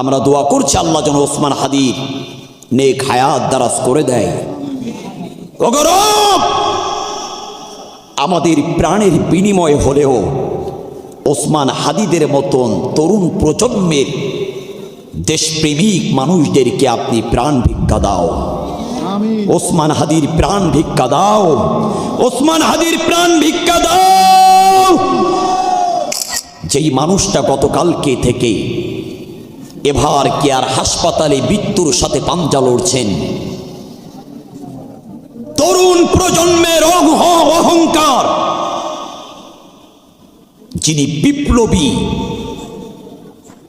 আমরা দোয়া করছি আল্লাহ যেন ওসমান হাদির নেক হায়াত দারাজ করে দেয়। আমাদের প্রাণের বিনিময় হলেও ওসমান হাদিদের মতন তরুণ প্রজন্মের দেশপ্রেমিক মানুষদেরকে আপনি প্রাণ ভিক্ষা দাও। ওসমান হাদির প্রাণ ভিক্ষা দাও। ওসমান হাদির প্রাণ ভিক্ষা দাও। যেই মানুষটা গতকালকে থেকে এবার কি আর হাসপাতালে মৃত্যুর সাথে পাঞ্জা লড়ছেন? তরুণ প্রজন্মের অহ অহংকার। যিনি বিপ্লবী,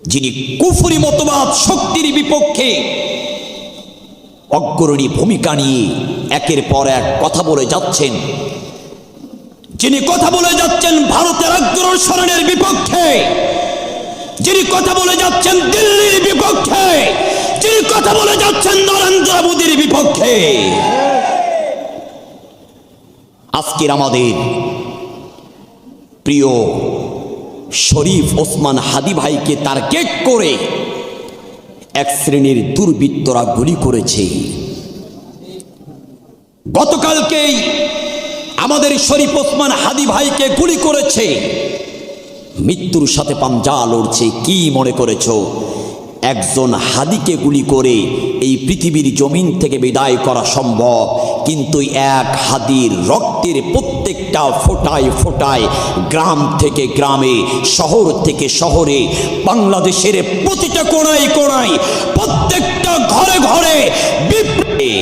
যিনি কুফরি মতবাদ শক্তির বিপক্ষে অগ্রণী ভূমিকা নিয়ে একের পর এক কথা বলে যাচ্ছেন। যিনি কথা বলে যাচ্ছেন ভারতের অগ্রসরণের বিপক্ষে, যিনি কথা বলে যাচ্ছেন যিনি কথা বলে যাচ্ছেন নরেন্দ্র মোদীর বিপক্ষে। আজকের আমাদের প্রিয় শরীফ ওসমান হাদি ভাইকে টার্গেট করে এক শ্রেণির দুর্বৃত্তরা গুলি করেছে। গতকালকেই আমাদের শরীফ ওসমান হাদি ভাইকে গুলি করেছে। মৃত্যুর সাথে পাঞ্জা লড়ছে, কি মনে করেছ? একজন হাদিকে গুলি করে এই পৃথিবীর জমিন থেকে বিদায় করা সম্ভব। কিন্তু এক হাদির রক্তের প্রত্যেকটা ফোটায় ফোটায় গ্রাম থেকে গ্রামে, শহর থেকে শহরে, বাংলাদেশের প্রতিটা কোনায় কোনায় প্রত্যেকটা ঘরে ঘরে বিপ্লবী।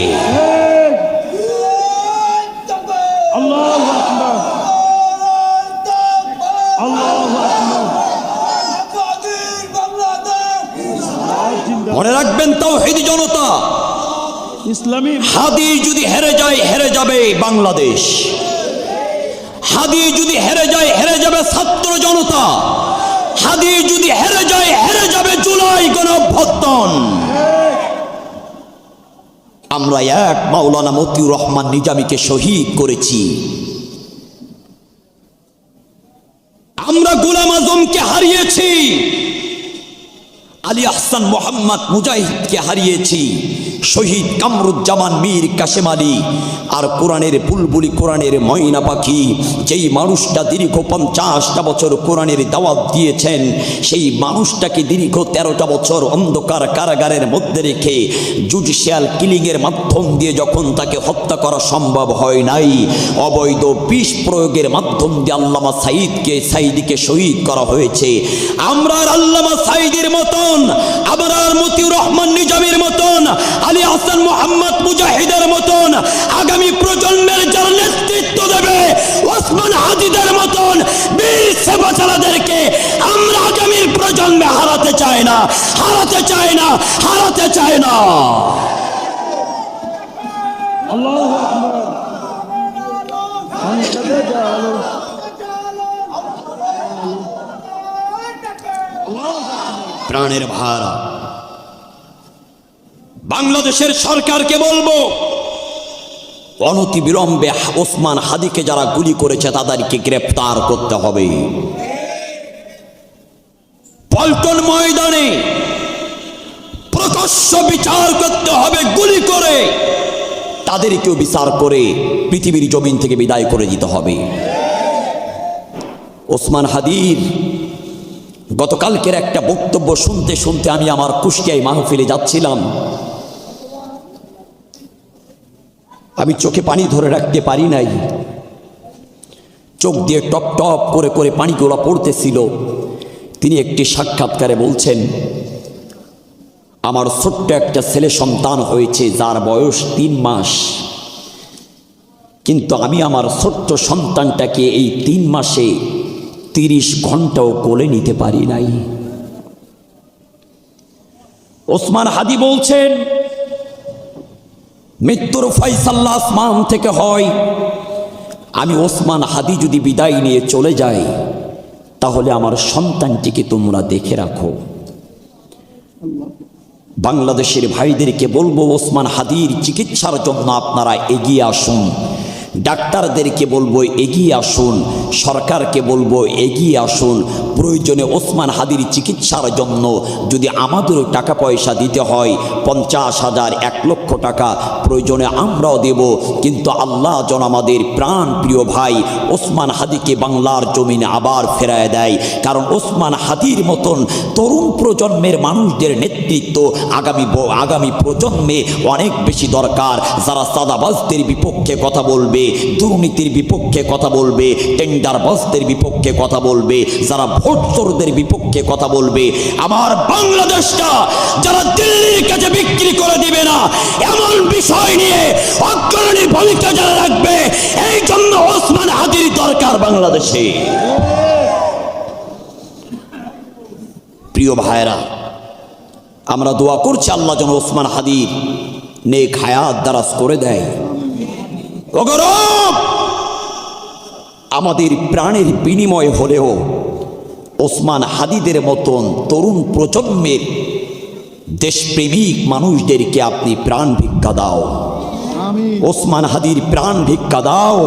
ইসলামী হাদি যদি হেরে যায়, হেরে যাবে বাংলাদেশ। হাদি যদি হেরে যায়, হেরে যাবে ছাত্র জনতা। হাদি যদি হেরে যায়, হেরে যাবে জুলাই গণভ্যর্থন আমরা এক মাওলানা মতিউর রহমান নিজামীকে শহীদ করেছি আমরা গোলাম আজমকে হারিয়েছি আলী আহসান মোহাম্মদ মুজাহিদকে হারিয়েছি। শহীদ কামরুজ্জামান মীর কাশেম আলী। আর কোরআনের বুলবুলি কোরআনের ময়না পাখি, যেই মানুষটা দীর্ঘ পঞ্চাশটা বছর কোরআনের দাওয়াত দিয়েছেন, সেই মানুষটাকে দীর্ঘ তেরোটা বছর অন্ধকার কারাগারের মধ্যে রেখে জুডিশিয়াল কিলিংয়ের মাধ্যম দিয়ে যখন তাকে হত্যা করা সম্ভব হয় নাই, অবৈধ বিষ প্রয়োগের মাধ্যম দিয়ে আল্লামা সাঈদকে সাইদিকে শহীদ করা হয়েছে। আমরা আল্লামা সাঈদের সাইদের মতন আমরা আর মতিউর রহমান নিজামের মতন, আলী হাসান মোহাম্মদ মুজাহিদের মতন, আগামী প্রজন্মের যারা নেতৃত্ব দেবে ওসমান হাজিদের মতন, বীর সেবাচারাদেরকে আমরা আগামীর প্রজন্মে হারাতে চাই না, হারাতে চাই না, হারাতে চাই না। আল্লাহু প্রাণের ভাড়া বাংলাদেশের সরকারকে বলব অনতি বিলম্বে ওসমান হাদিকে যারা গুলি করেছে, তাদেরকে গ্রেপ্তার করতে হবে। পল্টন ময়দানে প্রকাশ্য বিচার করতে হবে গুলি করে। তাদেরকেও বিচার করে পৃথিবীর জমিন থেকে বিদায় করে দিতে হবে। ওসমান হাদির গতকালকের একটা বক্তব্য শুনতে শুনতে আমি আমার কুষ্টিয়ায় মাহফিলে যাচ্ছিলাম। আমি চোখে পানি ধরে রাখতে পারি নাই। চোখ দিয়ে টপ টপ করে করে পানিগুলো পড়তেছিল। তিনি একটি সাক্ষাৎকারে বলছেন, আমার ছোট্ট একটা ছেলে সন্তান হয়েছে, যার বয়স তিন মাস। কিন্তু আমি আমার ছোট্ট সন্তানটাকে এই তিন মাসে তিরিশ ঘন্টাও কোলে নিতে পারি নাই। ওসমান হাদি বলছেন, মৃত্যুর ফয়সাল্লা আসমান থেকে হয়। আমি ওসমান হাদি যদি বিদায় নিয়ে চলে যাই, তাহলে আমার সন্তানটিকে তোমরা দেখে রাখো। বাংলাদেশের ভাইদেরকে বলব, ওসমান হাদির চিকিৎসার জন্য আপনারা এগিয়ে আসুন। ডাক্তারদেরকে বলব, এগিয়ে আসুন, সরকারকে বলব, এগিয়ে আসুন। প্রয়োজনে ওসমান হাদির চিকিৎসার জন্য যদি আমাদেরও টাকা পয়সা দিতে হয়, পঞ্চাশ হাজার, এক লক্ষ টাকা প্রয়োজনে আমরাও দেব। কিন্তু আল্লাহ যেন আমাদের প্রাণ প্রিয় ভাই ওসমান হাদিকে বাংলার জমিনে আবার ফেরায় দেয়। কারণ ওসমান হাদির মতন তরুণ প্রজন্মের মানুষদের নেতৃত্ব আগামী আগামী প্রজন্মে অনেক বেশি দরকার। যারা সাদাবাজদের বিপক্ষে কথা বলবে, দুর্নীতির বিপক্ষে কথা বলবে, টেন্ডারবাজদের বিপক্ষে কথা বলবে, যারা ভোট চোরদের বিপক্ষে কথা বলবে, আমার বাংলাদেশটা যারা দিল্লির কাছে বিক্রি করে দিবে না, এমন বিষয় নিয়ে অগ্রণী ভূমিকা যারা রাখবে, এই জন্য ওসমান দরকার বাংলাদেশে। প্রিয় ভাইরা আমরা দোয়া করছি আল্লাহ যেন ওসমান হাদির নেক হায়াত দারাজ করে দেয়। আমাদের প্রাণের বিনিময় হলেও ওসমান হাদিদের মতন তরুণ প্রজন্মের দেশপ্রেমিক মানুষদেরকে আপনি প্রাণ ভিক্ষা দাও ওসমান হাদির প্রাণ ভিক্ষা দাও।